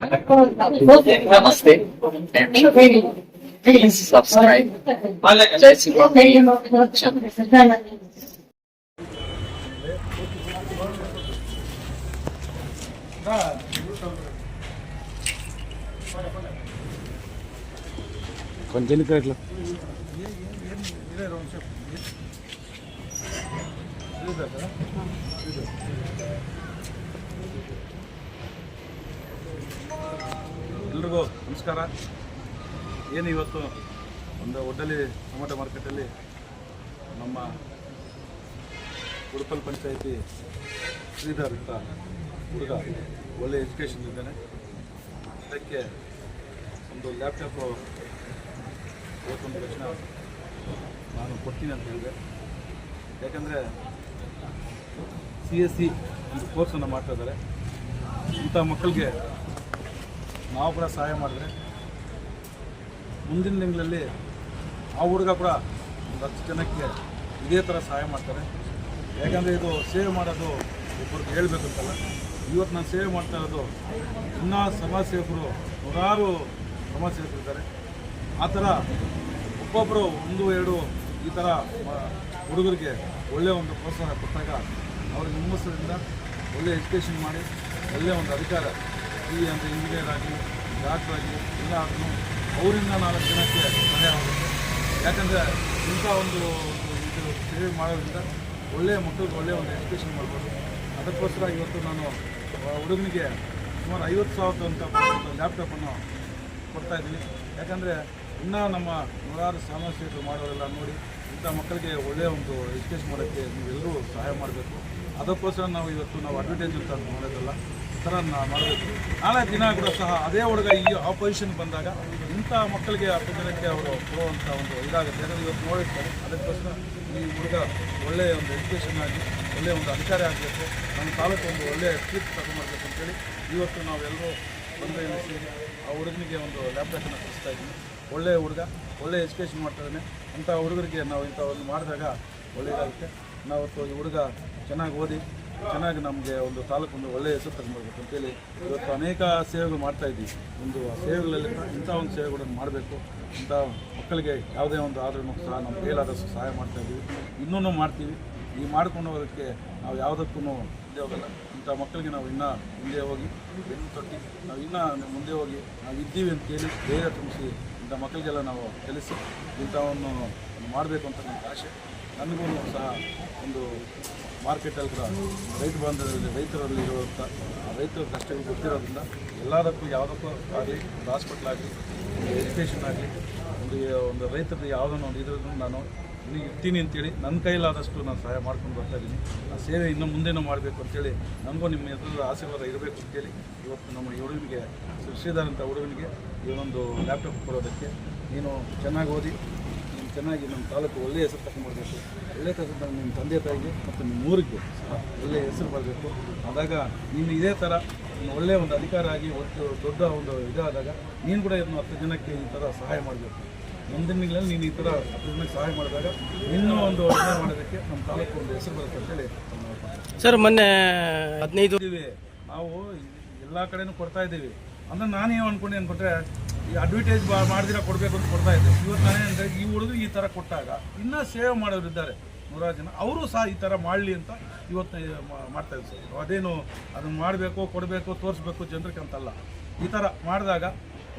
Namaste. you. please subscribe. Jai Sri కొంచెం ನಮಸ್ಕಾರ. ಏನು ಇವತ್ತು ಒಂದು ಒಡ್ಡಲ್ಲಿ ಟೊಮೆಟೊ ಮಾರ್ಕೆಟಲ್ಲಿ ನಮ್ಮ ಉಡುಪಲ್ ಪಂಚಾಯಿತಿ ಶ್ರೀಧರ್ ಅಂತ ಹುಡುಗ ಒಳ್ಳೆ ಎಜುಕೇಷನ್ ಇದ್ದಾನೆ. ಅದಕ್ಕೆ ಒಂದು ಲ್ಯಾಪ್ಟಾಪು ಇವತ್ತೊಂದು ತಕ್ಷಣ ನಾನು ಕೊಡ್ತೀನಿ ಅಂತ ಹೇಳಿದೆ. ಯಾಕಂದರೆ ಸಿ ಎಸ್ ಸಿ ಒಂದು ಕೋರ್ಸನ್ನು ಮಾಡ್ತಾ ಇದ್ದಾರೆ. ಇಂಥ ಮಕ್ಕಳಿಗೆ ನಾವು ಕೂಡ ಸಹಾಯ ಮಾಡಿದ್ರೆ ಮುಂದಿನ ತಿಂಗಳಲ್ಲಿ ಆ ಹುಡುಗ ಕೂಡ ಒಂದು ಹತ್ತು ಜನಕ್ಕೆ ಇದೇ ಥರ ಸಹಾಯ ಮಾಡ್ತಾರೆ. ಯಾಕಂದರೆ ಇದು ಸೇವೆ ಮಾಡೋದು ಒಬ್ಬರಿಗೆ ಹೇಳ್ಬೇಕಂತಲ್ಲ, ಇವತ್ತು ನಾನು ಸೇವೆ ಮಾಡ್ತಾ ಇರೋದು ಇನ್ನೂ ಸಮಾಜ ಸೇವಕರು ನೂರಾರು ಸಮಾಜ ಸೇವಕರಿದ್ದಾರೆ ಆ ಥರ ಒಬ್ಬೊಬ್ಬರು ಒಂದು, ಎರಡು ಈ ಥರ ಹುಡುಗರಿಗೆ ಒಳ್ಳೆಯ ಒಂದು ಪ್ರೋತ್ಸಾಹ ಕೊಟ್ಟಾಗ ಅವ್ರಿಗೆ ಹುಮ್ಮಸ್ಸದಿಂದ ಒಳ್ಳೆ ಎಜುಕೇಷನ್ ಮಾಡಿ ಒಳ್ಳೆಯ ಒಂದು ಅಧಿಕಾರ ಈ ಅಂತ ಇಂಜಿನಿಯರ್ ಆಗಲಿ ಡಾಕ್ಟರ್ ಆಗಲಿ ಎಲ್ಲ ಆದ್ರೂ ಅವರಿಂದ ನಾಲ್ಕು ಜನಕ್ಕೆ ಸಹಾಯ ಆಗುತ್ತೆ. ಯಾಕಂದರೆ ಇಂಥ ಒಂದು ಇದು ಸೇವೆ ಮಾಡೋದ್ರಿಂದ ಒಳ್ಳೆಯ ಮಕ್ಕಳಿಗೆ ಒಳ್ಳೆಯ ಒಂದು ಎಜುಕೇಷನ್ ಮಾಡ್ಬೋದು. ಅದಕ್ಕೋಸ್ಕರ ಇವತ್ತು ನಾನು ಹುಡುಗನಿಗೆ ಸುಮಾರು ಐವತ್ತು ಸಾವಿರದ ಅಂತ ಲ್ಯಾಪ್ಟಾಪನ್ನು ಕೊಡ್ತಾ ಇದ್ದೀನಿ. ಯಾಕಂದರೆ ಇನ್ನೂ ನಮ್ಮ ನೂರಾರು ಸಾಮಾಜಿಕರು ಮಾಡೋರೆಲ್ಲ ನೋಡಿ ಇಂಥ ಮಕ್ಕಳಿಗೆ ಒಳ್ಳೆಯ ಒಂದು ಎಜುಕೇಷನ್ ಮಾಡೋಕ್ಕೆ ನೀವೆಲ್ಲರೂ ಸಹಾಯ ಮಾಡಬೇಕು. ಅದಕ್ಕೋಸ್ಕರ ನಾವು ಇವತ್ತು ನಾವು ಅಡ್ವರ್ಟೈಸ್ ಅಂತ ಮಾಡೋದಲ್ಲ. ಥರ ಮಾಡಬೇಕು. ನಾಳೆ ದಿನ ಕೂಡ ಸಹ ಅದೇ ಹುಡುಗ ಈ ಆಪೋಸಿಷನ್ ಬಂದಾಗ ಇಂಥ ಮಕ್ಕಳಿಗೆ ಆ ಜನಕ್ಕೆ ಅವರು ಕೊಡುವಂಥ ಒಂದು ಇದಾಗುತ್ತೆ. ಯಾಕಂದರೆ ಇವತ್ತು ನೋಡಿರ್ತಾರೆ, ಅದಕ್ಕೋಸ್ಕರ ಈ ಹುಡುಗ ಒಳ್ಳೆಯ ಒಂದು ಎಜುಕೇಷನ್ ಆಗಿ, ಒಳ್ಳೆಯ ಒಂದು ಅಧಿಕಾರಿ ಆಗಬೇಕು. ನಮ್ಮ ತಾಲೂಕು ಒಂದು ಒಳ್ಳೆಯ ಕೀರ್ತಿ ತಗೊಂಡ್ಬರ್ಬೇಕು ಅಂತೇಳಿ ಇವತ್ತು ನಾವೆಲ್ಲರೂ ಬಂದು ಸೇರಿ ಆ ಹುಡುಗನಿಗೆ ಒಂದು ಲ್ಯಾಪ್ಟಾಪನ್ನು ಕೊಡಿಸ್ತಾ ಇದ್ದೀನಿ ಒಳ್ಳೆಯ ಹುಡುಗ, ಒಳ್ಳೆಯ ಎಜುಕೇಷನ್ ಮಾಡ್ತಾ ಇದ್ದಾನೆ. ಅಂಥ ಹುಡುಗರಿಗೆ ನಾವು ಇಂಥ ಒಂದು ಮಾಡಿದಾಗ ಒಳ್ಳೆಯದಾಗುತ್ತೆ. ನಾವು ಈ ಹುಡುಗ ಚೆನ್ನಾಗಿ ಓದಿ ಚೆನ್ನಾಗಿ ನಮಗೆ ಒಂದು ತಾಲೂಕು ಒಂದು ಒಳ್ಳೆಯ ಹೆಸರು ತಗೊಂಡ್ಬರ್ಬೇಕು ಅಂತೇಳಿ ಇವತ್ತು ಅನೇಕ ಸೇವೆಗಳು ಮಾಡ್ತಾ ಇದ್ದೀವಿ. ಒಂದು ಸೇವೆಗಳಲ್ಲಿ ಇಂಥ ಒಂದು ಸೇವೆಗಳನ್ನು ಮಾಡಬೇಕು. ಇಂಥ ಮಕ್ಕಳಿಗೆ ಯಾವುದೇ ಒಂದು ಆದ್ರೂ ಸಹ ನಮ್ಮ ಕೈಲಾದಷ್ಟು ಸಹಾಯ ಮಾಡ್ತಾ ಇದ್ದೀವಿ. ಇನ್ನೂ ಮಾಡ್ತೀವಿ. ಈ ಮಾಡ್ಕೊಂಡು ಹೋಗೋದಕ್ಕೆ ನಾವು ಯಾವುದಕ್ಕೂ ಮುಂದೆ ಹೋಗಲ್ಲ. ಇಂಥ ಮಕ್ಕಳಿಗೆ ನಾವು ಇನ್ನೂ ಮುಂದೆ ಹೋಗಿ, ಬೆನ್ನು ತೊಟ್ಟಿ, ನಾವು ಇನ್ನೂ ಮುಂದೆ ಹೋಗಿ ನಾವು ಇದ್ದೀವಿ ಅಂತೇಳಿ ಧೈರ್ಯ ತುಂಬಿಸಿ ಇಂಥ ಮಕ್ಕಳಿಗೆಲ್ಲ ನಾವು ಕಲಿಸಿ ಇಂಥವನ್ನು ಮಾಡಬೇಕು ಅಂತ ನನ್ನ ಆಸೆ. ನನಗೂ ಸಹ ಒಂದು ಮಾರ್ಕೆಟಲ್ಲಿ ಕೂಡ ರೈತ ಬಾಂಧವ್ಯದಲ್ಲಿ ರೈತರಲ್ಲಿ ಇರುವಂಥ ರೈತರ ಕಷ್ಟಗಳು ಗೊತ್ತಿರೋದ್ರಿಂದ ಎಲ್ಲದಕ್ಕೂ ಯಾವುದಕ್ಕೂ ಆಗಲಿ ಒಂದು ಹಾಸ್ಪಿಟ್ಲ್ ಆಗಲಿ, ಒಂದು ಎಜುಕೇಷನ್ ಆಗಲಿ, ಒಂದು ಒಂದು ರೈತರದ್ದು ಯಾವುದನ್ನು ಒಂದು ಇದ್ರೂ ನಾನು ಇನ್ನೂ ಇರ್ತೀನಿ ಅಂತೇಳಿ ನನ್ನ ಕೈಲಾದಷ್ಟು ನಾನು ಸಹಾಯ ಮಾಡ್ಕೊಂಡು ಬರ್ತಾಯಿದ್ದೀನಿ ಆ ಸೇವೆ ಇನ್ನೂ ಮುಂದೇನೂ ಮಾಡಬೇಕು ಅಂತೇಳಿ ನನಗೂ ನಿಮ್ಮ ಎದುರು ಆಶೀರ್ವಾದ ಇರಬೇಕು ಅಂತೇಳಿ ಇವತ್ತು ನಮ್ಮ ಈ ಹುಡುಗನಿಗೆ ಶ್ರೀಧರ್ ಅಂತ ಹುಡುಗನಿಗೆ ಈ ಒಂದು ಲ್ಯಾಪ್ಟಾಪ್ ಕೊಡೋದಕ್ಕೆ ನೀನು ಚೆನ್ನಾಗಿ ಓದಿ ಚೆನ್ನಾಗಿ ನಮ್ಮ ತಾಲೂಕು ಒಳ್ಳೆಯ ಹೆಸರು ತಗೊಂಡ್ಬರ್ಬೇಕು ಒಳ್ಳೆಯ ಹೆಸರು ನಿಮ್ಮ ತಂದೆ ತಾಯಿಗೆ ಮತ್ತು ನಿಮ್ಮ ಊರಿಗೆ ಒಳ್ಳೆಯ ಹೆಸರು ಬರಬೇಕು. ಆದಾಗ ನೀನು ಇದೇ ಥರ ಒಳ್ಳೆಯ ಒಂದು ಅಧಿಕಾರ ಆಗಿ ಒಟ್ಟು ದೊಡ್ಡ ಒಂದು ಇದಾದಾಗ ನೀನು ಕೂಡ ಇನ್ನು ಹತ್ತು ಜನಕ್ಕೆ ಈ ಥರ ಸಹಾಯ ಮಾಡಬೇಕು. ಮುಂದಿನ ದಿನಗಳಲ್ಲಿ ನೀನು ಈ ಥರ ಹತ್ತು ಜನಕ್ಕೆ ಸಹಾಯ ಮಾಡಿದಾಗ ಇನ್ನೂ ಒಂದು ಒಳ್ಳೆಯ ಮಾಡೋದಕ್ಕೆ ನಮ್ಮ ತಾಲೂಕು ಒಂದು ಹೆಸರು ಬರುತ್ತೆ ಅಂತೇಳಿ ಸರ್ ಮೊನ್ನೆ ಹದಿನೈದು ನಾವು ಎಲ್ಲ ಕಡೆನೂ ಕೊಡ್ತಾ ಇದ್ದೀವಿ. ಅಂದ್ರೆ ನಾನೇನು ಅನ್ಕೊಂಡೆ ಅನ್ಕೊಂಡ್ರೆ, ಈ ಅಡ್ವರ್ಟೈಸ್ ಮಾಡಿದಿರ ಕೊಡಬೇಕು ಅಂತ ಕೊಡ್ತಾ ಇದ್ದೆ. ಇವತ್ತು ನಾನೇ ಅಂದರೆ, ಈ ಹುಡುಗರು ಈ ಥರ ಕೊಟ್ಟಾಗ ಇನ್ನೂ ಸೇವ್ ಮಾಡೋರು ಇದ್ದಾರೆ ನೂರಾರು ಜನ. ಅವರು ಸಹ ಈ ಥರ ಮಾಡಲಿ ಅಂತ ಇವತ್ತು ಮಾಡ್ತಾ ಇದ್ದಾರೆ ಸರ್. ಅದೇನು ಅದನ್ನು ಮಾಡಬೇಕು, ಕೊಡಬೇಕು, ತೋರಿಸ್ಬೇಕು ಜನರಿಗೆ ಅಂತಲ್ಲ. ಈ ಥರ ಮಾಡಿದಾಗ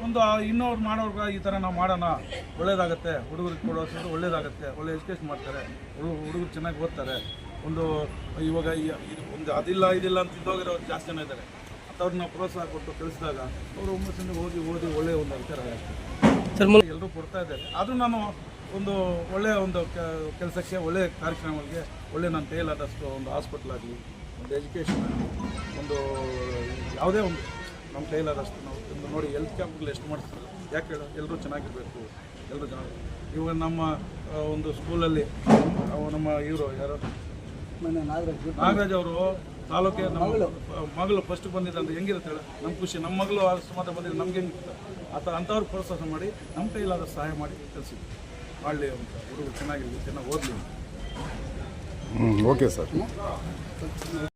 ಒಂದು ಇನ್ನೋರು ಮಾಡೋರ್ಗ ಈ ಥರ ನಾವು ಮಾಡೋಣ, ಒಳ್ಳೇದಾಗುತ್ತೆ, ಹುಡುಗರಿಗೆ ಕೊಡೋದು ಒಳ್ಳೇದಾಗುತ್ತೆ, ಒಳ್ಳೆ ಎಜುಕೇಶನ್ ಮಾಡ್ತಾರೆ ಹುಡುಗ ಹುಡುಗರು ಚೆನ್ನಾಗಿ ಓದ್ತಾರೆ. ಒಂದು, ಇವಾಗ ಒಂದು ಅದಿಲ್ಲ, ಇದಿಲ್ಲ ಅಂತ ಇದ್ದೋಗಿರೋ ಜಾಸ್ತಿ ಜನ ಇದ್ದಾರೆ. ಅಂಥವ್ರನ್ನ ಪ್ರೋತ್ಸಾಹ ಕೊಟ್ಟು ಕಳಿಸಿದಾಗ ಅವರು ಹುಮ್ಮಸ್ಸಿಂದ ಹೋಗಿ ಓದಿ ಒಳ್ಳೆಯ ಒಂದು ಅಧಿಕಾರ ಆಗ್ತದೆ ಸರ್ ಎಲ್ಲರೂ ಕೊಡ್ತಾ ಇದ್ದಾರೆ. ಆದರೂ ನಾನು ಒಂದು ಒಳ್ಳೆಯ ಒಂದು ಕೆಲಸಕ್ಕೆ ಒಳ್ಳೆಯ ಕಾರ್ಯಕ್ರಮಗಳಿಗೆ ಒಳ್ಳೆಯ ನನ್ನ ಕೈಲಾದಷ್ಟು ಒಂದು ಹಾಸ್ಪಿಟ್ಲ್ ಆಗಲಿ ಒಂದು ಎಜುಕೇಷನ್ ಆಗಲಿ ಒಂದು ಯಾವುದೇ ಒಂದು ನಮ್ಮ ಕೈಲಾದಷ್ಟು ನಾವು ಒಂದು ನೋಡಿ ಹೆಲ್ತ್ ಕ್ಯಾಂಪ್ಗಳು ಎಷ್ಟು ಮಾಡ್ತಾರೆ ಯಾಕೆ ಹೇಳೋ? ಎಲ್ಲರೂ ಚೆನ್ನಾಗಿರಬೇಕು. ಎಲ್ಲರೂ ಚೆನ್ನಾಗಿ ಇವಾಗ ನಮ್ಮ ಒಂದು ಸ್ಕೂಲಲ್ಲಿ ಅವ ನಮ್ಮ ಇವರು ಯಾರು? ನಾಗರಾಜ್ ಅವರು ತಾಲೂಕೆ ನಮ್ಮ ಮಗಳು. ಫಸ್ಟ್ ಬಂದಿದೆ ಅಂತ ಹೆಂಗಿರುತ್ತೆ ಹೇಳು? ನಮ್ಮ ಖುಷಿ. ನಮ್ಮ ಮಗಳು ಮಾತ್ರ ಬಂದಿದ್ರೆ ನಮ್ಗೆ ಹೆಂಗಿರುತ್ತೆ? ಆ ಥರ ಅಂಥವ್ರು ಪ್ರೋತ್ಸಾಹ ಮಾಡಿ ನಮ್ಮ ಕೈಲಾದ ಸಹಾಯ ಮಾಡಿ ಕಲಿಸಿದ್ವಿ ಮಾಡಲಿ ಅಂತ ಹುಡುಗರು ಚೆನ್ನಾಗಿರಲಿ ಚೆನ್ನಾಗಿ ಓದಲಿ ಓಕೆ ಸರ್